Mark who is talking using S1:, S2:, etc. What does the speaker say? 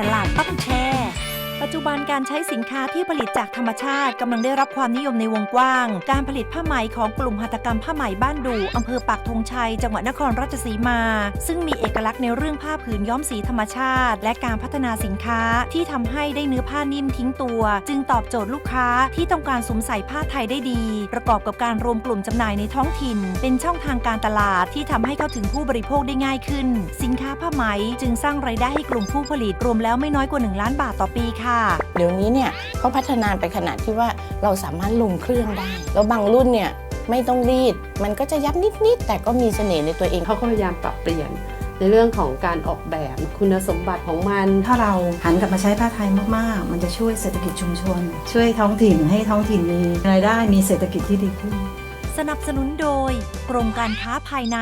S1: ตลาดต้องแชร์ ปัจจุบันการใช้สินค้าที่ผลิตจากธรรมชาติกำลังได้รับความนิยมในวงกว้าง การผลิตผ้าไหมของกลุ่มหัตถกรรมผ้าไหมบ้านดูอำเภอปากธงชัย จังหวัดนครราชสีมา ซึ่งมีเอกลักษณ์ในเรื่องผ้าผืนย้อมสีธรรมชาติ และการพัฒนาสินค้าที่ทำให้ได้เนื้อผ้านิ่มทิ้งตัว จึงตอบโจทย์ลูกค้าที่ต้องการสวมใส่ผ้าไทยได้ดี ประกอบกับการรวมกลุ่มจำหน่ายในท้องถิ่น เป็นช่องทางการตลาดที่ทำให้เข้าถึงผู้บริโภคได้ง่ายขึ้น สินค้าผ้าไหมจึงสร้างรายได้ให้กลุ่มผู้ผลิตรวมแล้วไม่น้อยกว่า 1 ล้านบาทต่อปีค่ะค่ะ
S2: เดี๋ยวนี้เนี่ยเขาพัฒนาไปขนาดที่ว่าเราสามารถลงเครื่องได้ แล้วบางรุ่นเนี่ยไม่ต้องรีด มันก็จะยับนิดๆแต่ก็มีเสน่ห์ในตัวเอง
S3: เขาก็พยายามปรับเปลี่ยนในเรื่องของการออกแบบคุณสมบัติของมัน
S4: ถ้าเราหันกลับมาใช้ผ้าไทยมากๆ มันจะช่วยเศรษฐกิจชุมชน ช่วยท้องถิ่นให้ท้องถิ่นมีรายได้มีเศรษฐกิจที่ดีขึ้น
S1: สนับสนุนโดยกรมการค้าภายใน